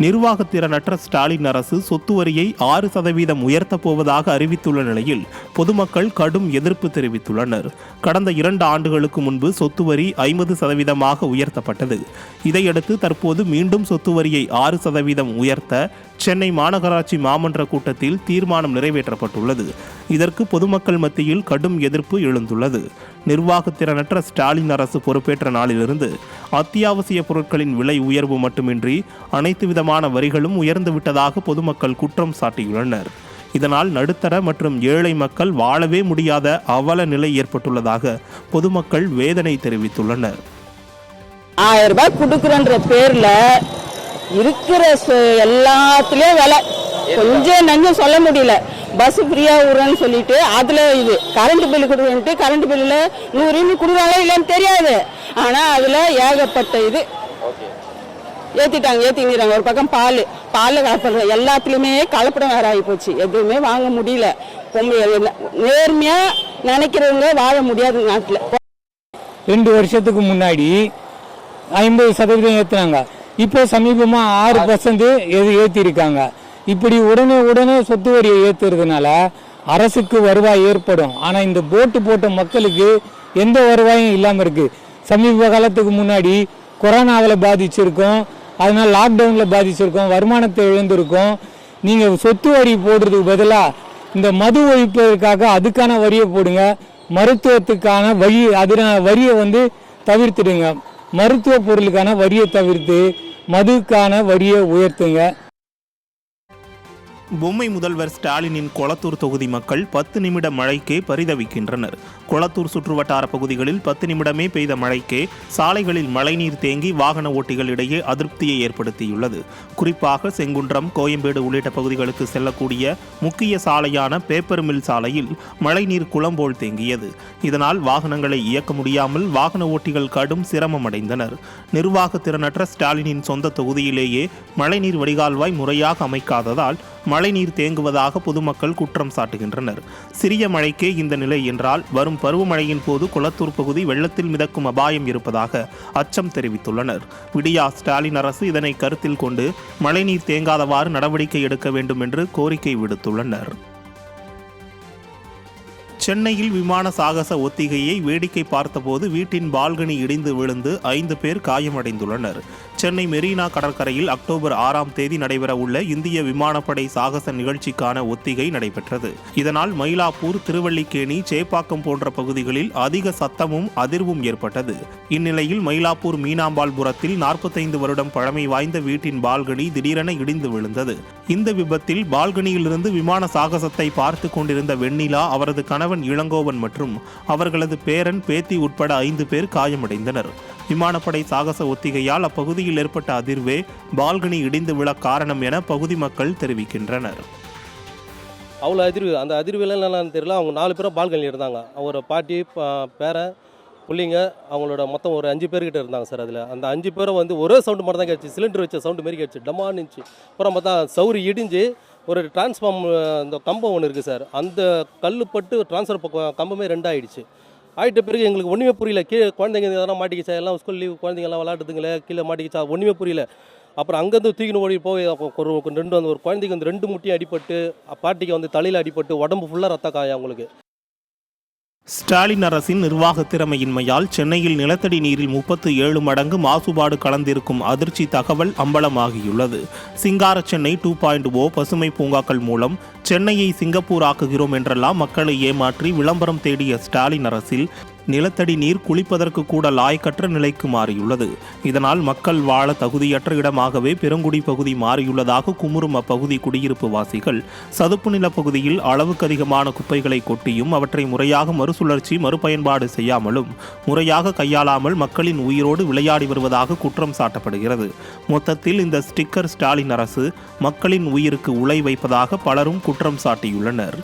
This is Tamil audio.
நிர்வாகத்திறனற்ற ஸ்டாலின் அரசு சொத்து வரியை ஆறு சதவீதம் உயர்த்தப் போவதாக அறிவித்துள்ள நிலையில் பொதுமக்கள் கடும் எதிர்ப்பு தெரிவித்துள்ளனர். கடந்த இரண்டு ஆண்டுகளுக்கு முன்பு சொத்து வரி ஐம்பது சதவீதமாக உயர்த்தப்பட்டது. இதையடுத்து தற்போது மீண்டும் சொத்து வரியை ஆறு சதவீதம் உயர்த்த சென்னை மாநகராட்சி மாமன்ற கூட்டத்தில் தீர்மானம் நிறைவேற்றப்பட்டுள்ளது. இதற்கு பொதுமக்கள் மத்தியில் கடும் எதிர்ப்பு எழுந்துள்ளது. நிர்வாகத்திறனற்ற ஸ்டாலின் அரசு பொறுப்பேற்ற நாளிலிருந்து அத்தியாவசிய பொருட்களின் விலை உயர்வு மட்டுமின்றி அனைத்து விதமான வரிகளும் உயர்ந்து விட்டதாக பொதுமக்கள் குற்றம் சாட்டியுள்ளனர். இதனால் நடுத்தர மற்றும் ஏழை மக்கள் வாழவே முடியாத அவல நிலை ஏற்பட்டுள்ளதாக பொதுமக்கள் வேதனை தெரிவித்துள்ளனர். ஆயிரம் ரூபாய் கொடுக்குறன்ற பேர்ல இருக்கிற எல்லாத்துலயும் விலை. கொஞ்சம் நஞ்சம் சொல்ல முடியல. பஸ் ஃப்ரீயா விடுறேன்னு சொல்லிட்டு அதுல இது கரண்ட் பில் கொடுக்குறேன்ட்டு கரண்ட் பில்லுல நூறு இன்னும் கொடுக்குறாங்களா இல்லைன்னு தெரியாது. ஆனா அதுல ஏகப்பட்ட இது ஏற்றிட்டாங்க ஏத்திங்கிறாங்க. ஒரு பக்கம் பால் பால் கலப்புற எல்லாத்துலேயுமே கலப்படம் வேற ஆகி போச்சு எதுவுமே வாங்க முடியல. பொம்பளை நேர்மையாக நினைக்கிறவங்க வாழ முடியாது நாட்டில். ரெண்டு வருஷத்துக்கு முன்னாடி ஐம்பது சதவீதம் ஏற்றுனாங்க இப்போ சமீபமாக ஆறு பர்சன்ட் எது ஏற்றிருக்காங்க இப்படி உடனே உடனே சொத்து வரியை ஏற்றுறதுனால அரசுக்கு வருவாய் ஏற்படும். ஆனால் இந்த போட்டு போட்ட மக்களுக்கு எந்த வருவாயும் இல்லாமல் இருக்குது சமீப காலத்துக்கு முன்னாடி கொரோனாவில் பாதிச்சிருக்கோம். அதனால் லாக்டவுனில் பாதிச்சிருக்கோம் வருமானத்தை இழந்திருக்கோம். நீங்கள் சொத்து வரி போடுறதுக்கு பதிலாக இந்த மது ஒழிப்பதற்காக அதுக்கான வரியை போடுங்க. மருத்துவத்துக்கான வரி அதின வரியை வந்து தவிர்த்துடுங்க. மருத்துவ பொருளுக்கான வரியை தவிர்த்து மதுக்கான வரியை உயர்த்துங்க. பொம்மை முதல்வர் ஸ்டாலினின் கொளத்தூர் தொகுதி மக்கள் பத்து நிமிட மழைக்கே பரிதவிக்கின்றனர். கொளத்தூர் சுற்றுவட்டார பகுதிகளில் பத்து நிமிடமே பெய்த மழைக்கே சாலைகளில் மழைநீர் தேங்கி வாகன ஓட்டிகள் இடையே அதிருப்தியை ஏற்படுத்தியுள்ளது. குறிப்பாக செங்குன்றம் கோயம்பேடு உள்ளிட்ட பகுதிகளுக்கு செல்லக்கூடிய முக்கிய சாலையான பேப்பர் மில் சாலையில் மழைநீர் குளம் போல் தேங்கியது. இதனால் வாகனங்களை இயக்க முடியாமல் வாகன ஓட்டிகள் கடும் சிரமம் அடைந்தனர் நிர்வாக திறனற்ற ஸ்டாலினின் சொந்த தொகுதியிலேயே மழைநீர் வடிகால்வாய் முறையாக அமைக்காததால் மழைநீர் தேங்குவதாக பொதுமக்கள் குற்றம் சாட்டுகின்றனர். சிறிய மழைக்கே இந்த நிலை என்றால் வரும் பருவமழையின் போது குளத்தூர் பகுதி வெள்ளத்தில் மிதக்கும் அபாயம் இருப்பதாக அச்சம் தெரிவித்துள்ளனர். விடியா ஸ்டாலின் அரசு இதனை கருத்தில் கொண்டு மழைநீர் தேங்காதவாறு நடவடிக்கை எடுக்க வேண்டும் என்று கோரிக்கை விடுத்துள்ளனர். சென்னையில் விமான சாகச ஒத்திகையை வேடிக்கை பார்த்தபோது வீட்டின் பால்கனி இடிந்து விழுந்து ஐந்து பேர் காயமடைந்துள்ளனர். சென்னை மெரினா கடற்கரையில் அக்டோபர் ஆறாம் தேதி நடைபெற உள்ள இந்திய விமானப்படை சாகச நிகழ்ச்சிக்கான ஒத்திகை நடைபெற்றது. இதனால் மயிலாப்பூர் திருவல்லிக்கேணி சேப்பாக்கம் போன்ற பகுதிகளில் அதிக சத்தமும் அதிர்வும் ஏற்பட்டது. இந்நிலையில் மயிலாப்பூர் மீனாம்பாள்புரத்தில் நாற்பத்தைந்து வருடம் பழமை வாய்ந்த வீட்டின் பால்கனி திடீரென இடிந்து விழுந்தது. இந்த விபத்தில் பால்கனியிலிருந்து விமான சாகசத்தை பார்த்து கொண்டிருந்த வெண்ணிலா அவரது கணவன் இளங்கோவன் மற்றும் அவர்களது பேரன் பேத்தி உட்பட ஐந்து பேர் காயமடைந்தனர். விமானப்படை சாகச ஒத்திகையால் அப்பகுதியில் ஏற்பட்ட அதிர்வே பால்கனி இடிந்து விழ காரணம் என பகுதி மக்கள் தெரிவிக்கின்றனர். அவ்வளோ அதிர்வு. அந்த அதிர்வுலாம் என்னென்னு தெரியல. அவங்க நாலு பேரும் பால்கனியில் இருந்தாங்க. ஒரு பாட்டி பேர பிள்ளைங்க அவங்களோட மொத்தம் ஒரு அஞ்சு பேர்கிட்ட இருந்தாங்க சார் அதில். அந்த அஞ்சு பேரும் வந்து ஒரே சவுண்டு மட்டும் தான் கேட்டுச்சு. சிலிண்டர் வச்ச சவுண்டு மாரி கேட்டுச்சு. டமான்னு இருந்துச்சு அப்புறம் பார்த்தா சவுரி இடிஞ்சு ஒரு டிரான்ஸ்ஃபார்ம் அந்த கம்பம் ஒன்று இருக்குது சார். அந்த கல் பட்டு டிரான்ஸ்ஃபர் பக்கம் கம்பமே ரெண்டாயிடுச்சு. ஆகிட்ட பிறகு எங்களுக்கு ஒன்றுமே புரியல. கீழே குழந்தைங்க எதனா மாட்டிக்கிச்சா? எல்லாம் ஸ்கூல் லீவ் குழந்தைங்கலாம் விளாட்டுதுங்களே கீழே மாட்டிக்கிச்சா? ஒன்றுமே புரியல. அப்புறம் அங்கேருந்து தூக்கின்னு ஓடி போய் ஒரு ரெண்டு வந்து ஒரு குழந்தைக்கு வந்து ரெண்டு முட்டியும் அடிபட்டு பாட்டிக்கு வந்து தலையில் அடிபட்டு உடம்பு ஃபுல்லாக ரத்த காயம் அவங்களுக்கு. ஸ்டாலின் அரசின் நிர்வாக திறமையின்மையால் சென்னையில் நிலத்தடி நீரில் முப்பத்து ஏழு மடங்கு மாசுபாடு கலந்திருக்கும் அதிர்ச்சி தகவல் அம்பலமாகியுள்ளது. சிங்கார சென்னை டூ பாயிண்ட் ஓ பசுமை பூங்காக்கள் மூலம் சென்னையை சிங்கப்பூர் ஆக்குகிறோம் என்றெல்லாம் மக்களை ஏமாற்றி விளம்பரம் தேடிய ஸ்டாலின் அரசில் நிலத்தடி நீர் குளிப்பதற்கு கூட லாய்க்கற்ற நிலைக்கு மாறியுள்ளது. இதனால் மக்கள் வாழ தகுதியற்ற இடமாகவே பெருங்குடி பகுதி மாறியுள்ளதாக குமுறும் அப்பகுதி குடியிருப்பு வாசிகள். சதுப்பு நில பகுதியில் அளவுக்கு அதிகமான குப்பைகளை கொட்டியும் அவற்றை முறையாக மறுசுழற்சி மறுபயன்பாடு செய்யாமலும் முறையாக கையாளாமல் மக்களின் உயிரோடு விளையாடி வருவதாக குற்றம் சாட்டப்படுகிறது. மொத்தத்தில் இந்த ஸ்டிக்கர் ஸ்டாலின் அரசு மக்களின் உயிருக்கு உலை வைப்பதாக பலரும் குற்றம் சாட்டியுள்ளனர்.